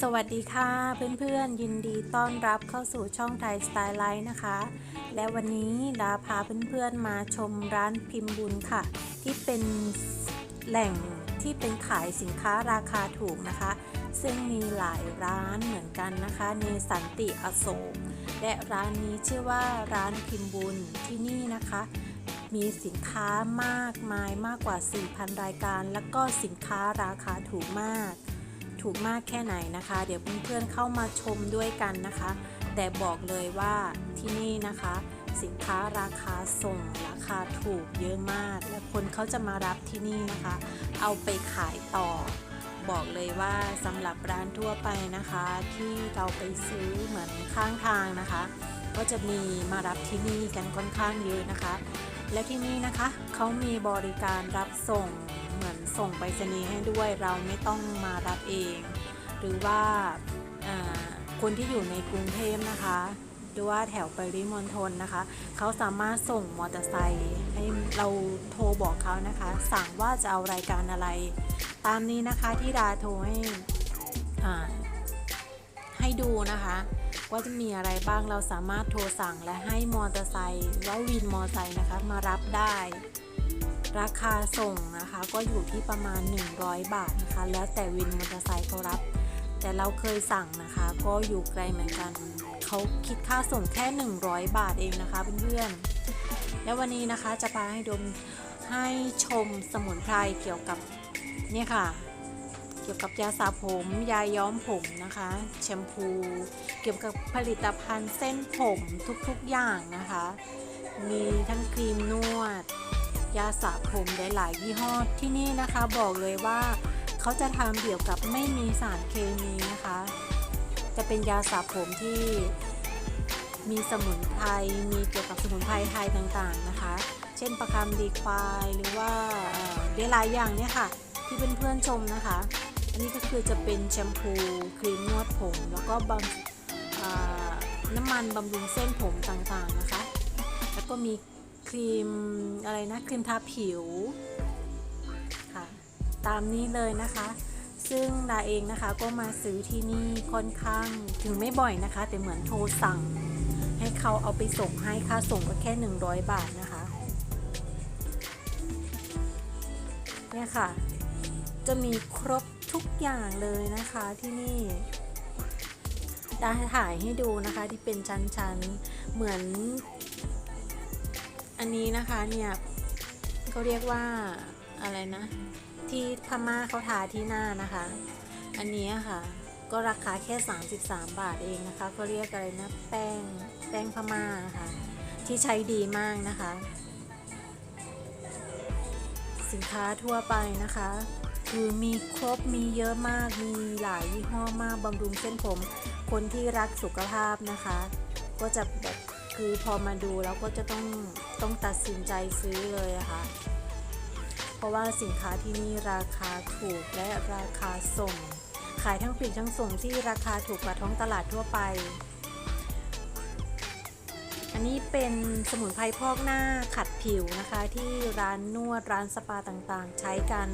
สวัสดีค่ะเพื่อนๆ ยินดีต้อนรับเข้าสู่ช่องไทยสไตล์ไลฟ์นะคะ และวันนี้ดาพาเพื่อนๆมาชมร้านพิมพ์บุญค่ะ ที่เป็นแหล่งที่เป็นขายสินค้าราคาถูกนะคะ ซึ่งมีหลายร้านเหมือนกันนะคะในสันติอโศกและร้านนี้ชื่อว่าร้านพิมพ์บุญที่นี่นะคะ มีสินค้ามากมายมากกว่า 4,000 รายการ แล้วก็สินค้าราคาถูกมาก ถูกมากแค่ไหนนะคะ เดี๋ยวเพื่อนๆเข้ามาชมด้วยกันนะคะ แต่บอกเลยว่าที่นี่นะคะ สินค้าราคาส่งราคาถูกเยอะมาก และคนเขาจะมารับที่นี่นะคะ เอาไปขายต่อ บอกเลยว่าสำหรับร้านทั่วไปนะคะ ที่เราไปซื้อเหมือนข้างทางนะคะ ก็จะมีมารับที่นี่กันค่อนข้างเยอะนะคะ และที่นี่นะคะเขามีบริการรับส่งเหมือนส่งไปรษณีย์ให้ด้วยเราไม่ต้องมารับเอง หรือว่าคนที่อยู่ในกรุงเทพนะคะหรือว่าแถวปริมณฑลนะคะเขาสามารถส่งมอเตอร์ไซค์ให้เราโทรบอกเขานะคะ สั่งว่าจะเอารายการอะไร ตามนี้นะคะที่ดาโทรให้ให้ดูนะคะ ว่าจะมีอะไรบ้างเราสามารถโทรสั่งและให้มอเตอร์ไซค์ว่าวินมอเตอร์ไซค์นะคะมารับได้ ราคาส่งนะคะก็อยู่ที่ประมาณ 100 บาทนะคะ แล้วแต่วินมอเตอร์ไซค์เขารับ แต่เราเคยสั่งนะคะ ก็อยู่ไกลเหมือนกันเขาคิดค่าส่งแค่ 100 บาทเองนะคะเพื่อนๆแล้ววันนี้นะคะจะพาให้ดมให้ชมสมุนไพรเกี่ยวกับเนี่ยค่ะ เกี่ยวกับยาสระผม ยาย้อมผมนะคะ แชมพู เกี่ยวกับผลิตภัณฑ์เส้นผมทุกๆอย่างนะคะ มีทั้งครีมนวด ยาสระผมหลายๆยี่ห้อที่นี่นะคะบอกเลยว่าเขาจะทำเกี่ยวกับไม่มีสารเคมีนะคะ จะเป็นยาสระผมที่มีสมุนไพร มีเกี่ยวกับสมุนไพรไทยต่างๆนะคะ เช่นประคำดีควายหรือว่าหลายๆอย่างเนี่ยค่ะ ที่เพื่อนๆชมนะคะ อันนี้ก็คือจะเป็นแชมพูครีมนวดผม แล้วก็บำน้ำมันบำรุงเส้นผมต่างๆนะคะ แล้วก็มีครีมอะไรนะครีมทาผิวค่ะตามนี้เลยนะคะ ซึ่งดาเองนะคะก็มาซื้อที่นี่ค่อนข้างถึงไม่บ่อยนะคะ แต่เหมือนโทรสั่ง ให้เขาเอาไปส่งให้ค่าส่งก็แค่ 100 บาทนะคะเนี่ยค่ะ จะมีครบ ทุกอย่างเลยนะคะที่นี่ดาถ่ายให้ดูนะคะที่เป็นชั้นๆ เหมือน อันนี้นะคะเนี่ยเขาเรียกว่าอะไรนะ ที่พม่าเขาทาที่หน้านะคะ อันนี้ค่ะ ก็ราคาแค่ 33 บาทเองนะคะก็เรียกอะไรนะ แป้งแป้งพม่าค่ะที่ใช้ดีมากนะคะ สินค้าทั่วไปนะคะ คือมีครบมีเยอะมากมีหลายยี่ห้อมากบำรุงเส้นผม คนที่รักสุขภาพนะคะ ก็จะแบบคือพอมาดูแล้วก็จะต้องต้องตัดสินใจซื้อเลยะค่ะ เพราะว่าสินค้าที่นี่ราคาถูกและราคาส่ง ขายทั้งปลีกทั้งส่งที่ราคาถูกกว่าท้องตลาดทั่วไป อันนี้เป็นสมุนไพรพอกหน้าขัดผิวนะคะ ที่ร้านนวดร้านสปาต่างๆ ใช้กัน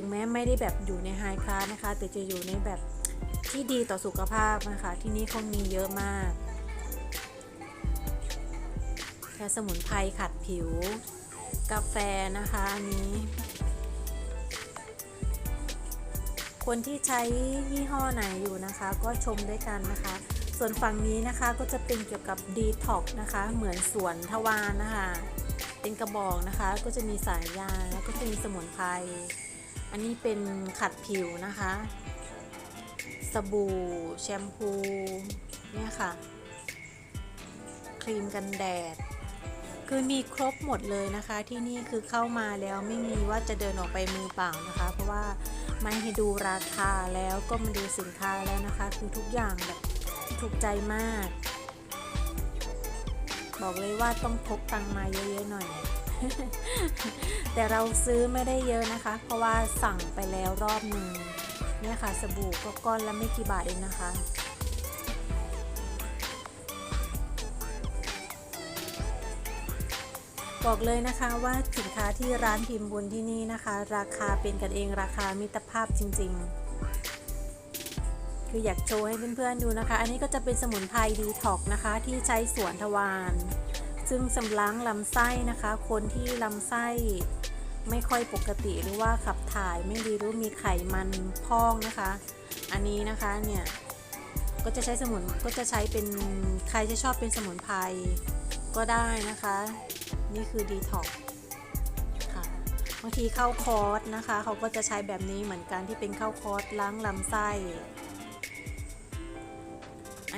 ถึงแม้ไม่ได้แบบอยู่ในไฮคลาสนะคะ แต่จะอยู่ในแบบที่ดีต่อสุขภาพนะคะ ที่นี่เขามีเยอะมากยาสมุนไพรขัดผิว กาแฟนะคะอันนี้ คนที่ใช้ยี่ห้อไหนอยู่นะคะ ก็ชมด้วยกันนะคะ ส่วนฝั่งนี้นะคะก็จะเป็นเกี่ยวกับดีท็อกนะคะ เหมือนสวนทวารนะคะ เป็นกระบอกนะคะ ก็จะมีสายยางแล้วก็จะมีสมุนไพร อันนี้เป็นขัดผิวนะคะ สบู่แชมพูเนี่ยค่ะ ครีมกันแดด คือมีครบหมดเลยนะคะ ที่นี่คือเข้ามาแล้วไม่มีว่าจะเดินออกไปมือเปล่านะคะ เพราะว่าไม่ให้ดูราคาแล้วก็มาดูสินค้าแล้วนะคะ คือทุกอย่างแบบถูกใจมาก บอกเลยว่าต้องพกตังมาเยอะๆหน่อย แต่เราซื้อไม่ได้เยอะนะคะ เพราะว่าสั่งไปแล้วรอบหนึ่งเนี่ยค่ะสบู่ก็ก้อนละไม่กี่บาทเองนะคะบอกเลยนะคะว่าสินค้าที่ร้านพิมพ์บุญที่นี่นะคะ ราคาเป็นกันเองราคามิตรภาพจริง ๆ คืออยากโชว์ให้เพื่อนๆดูนะคะ อันนี้ก็จะเป็นสมุนไพรดีท็อกนะคะ ที่ใช้สวนทวาร ซึ่งสำล้างลำไส้นะคะ คนที่ลำไส้ไม่ค่อยปกติหรือว่าขับถ่ายไม่ดีหรือมีไขมันพองนะคะ อันนี้นะคะเนี่ยก็จะใช้สมุนก็จะใช้เป็นใครจะชอบเป็นสมุนไพรก็ได้นะคะ นี่คือดีท็อกค่ะบางทีเข้าคอร์สนะคะ เขาก็จะใช้แบบนี้เหมือนกันที่เป็นเข้าคอร์สล้างลำไส้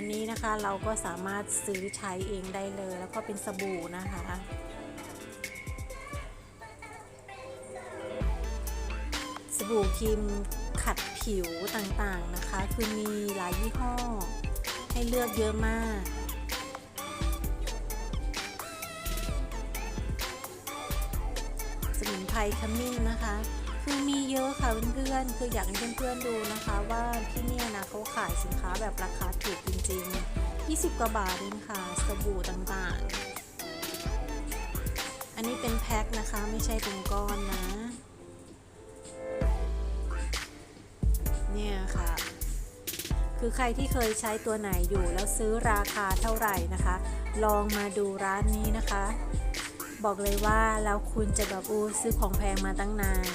อันนี้นะคะเราก็สามารถซื้อใช้เองได้เลย แล้วก็เป็นสบู่นะคะสบู่ครีมขัดผิวต่างๆนะคะ คือมีหลายยี่ห้อ ให้เลือกเยอะมากสมุนไพรขมิ้นนะคะ คือมีเยอะค่ะเพื่อนๆคืออยากให้เพื่อนๆดูนะคะว่าที่นาขายสินค้าแบบราคาถูกจริง ๆ 20 กว่าบาทเองค่ะสบู่ต่างๆ อันนี้เป็นแพ็คนะคะ ไม่ใช่เป็นก้อนนะ เนี่ยค่ะ คือใครที่เคยใช้ตัวไหนอยู่แล้วซื้อราคาเท่าไหร่นะคะ ลองมาดูร้านนี้นะคะ บอกเลยว่าแล้วคุณจะแบบอู้ซื้อของแพงมาตั้งนาน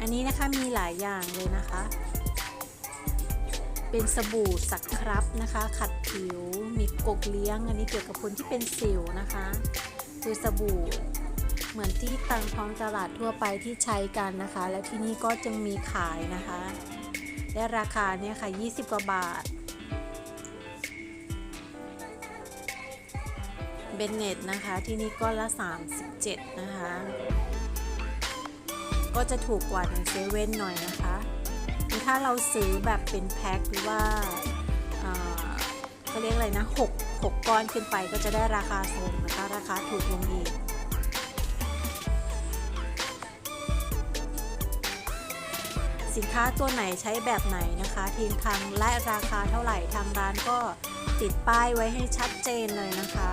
อันนี้นะคะมีหลายอย่างเลยนะคะ เป็นสบู่สักครับนะคะ ขัดผิว มีกกเลี้ยง อันนี้เกี่ยวกับคนที่เป็นสิวนะคะ คือสบู่เหมือนที่ตังท้องตลาดทั่วไปที่ใช้กันนะคะ และที่นี่ก็จึงมีขายนะคะ และราคาเนี่ยค่ะ 20 กว่าบาทเบนเน็ตนะคะที่นี่ก็ละ 37 นะคะ ก็จะถูกกว่าในเซเว่นหน่อยนะคะถ้าเราซื้อแบบเป็นแพ็คหรือว่าเขาเรียกอะไรนะ6 6ก้อนขึ้นไปก็จะได้ราคาส่งนะคะราคาถูกลงอีกสินค้าตัวไหนใช้แบบไหนนะคะทีมทางและราคาเท่าไหร่ทางร้านก็ติดป้ายไว้ให้ชัดเจนเลยนะคะ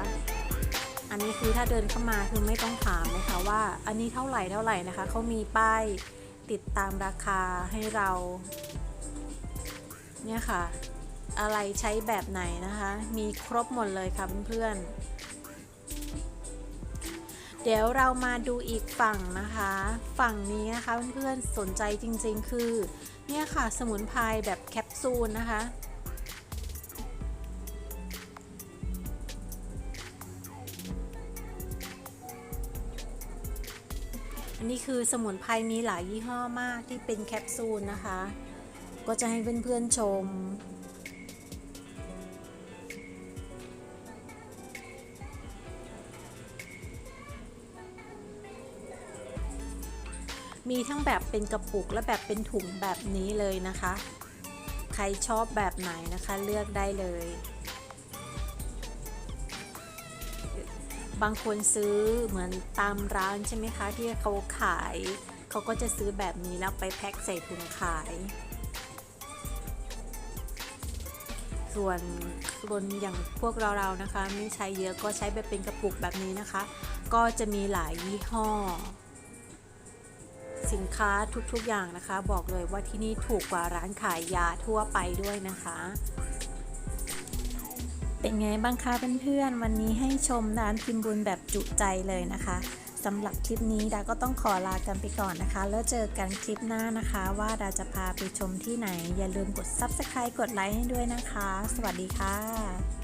อันนี้คือถ้าเดินเข้ามาคือไม่ต้องถามนะคะ ว่าอันนี้เท่าไหร่เท่าไหร่นะคะเขามีป้ายติดตามราคาให้เรา เนี่ยค่ะ อะไรใช้แบบไหนนะคะ มีครบหมดเลยค่ะเพื่อนๆเดี๋ยวเรามาดูอีกฝั่งนะคะ ฝั่งนี้นะคะเพื่อนๆสนใจจริงๆ คือ เนี่ยค่ะสมุนไพรแบบแคปซูลนะคะ นนี้คือสมุนไพรมีหลายยี่ห้อมากที่เป็นแคปซูลนะคะ ก็จะให้เพื่อนๆชม มีทั้งแบบเป็นกระปุกและแบบเป็นถุงแบบนี้เลยนะคะ ใครชอบแบบไหนนะคะเลือกได้เลย บางคนซื้อเหมือนตามร้านใช่ไหมคะ ที่เขาขาย เขาก็จะซื้อแบบนี้แล้วไปแพ็คใส่ถุงขาย ส่วนคนอย่างพวกเราๆนะคะ ไม่ใช้เยอะก็ใช้แบบเป็นกระปุกแบบนี้นะคะ ก็จะมีหลายยี่ห้อ สินค้าทุกๆอย่างนะคะ บอกเลยว่าที่นี่ถูกกว่าร้านขายยาทั่วไปด้วยนะคะ เป็นไงบ้างคะเพื่อนๆ วันนี้ให้ชมร้านพิมพ์บุญแบบจุใจเลยนะคะสำหรับคลิปนี้ดาก็ต้องขอลากันไปก่อนนะคะ แล้วเจอกันคลิปหน้านะคะ ว่าดาจะพาไปชมที่ไหน อย่าลืมกด Subscribe กดไลค์ให้ด้วยนะคะ สวัสดีค่ะ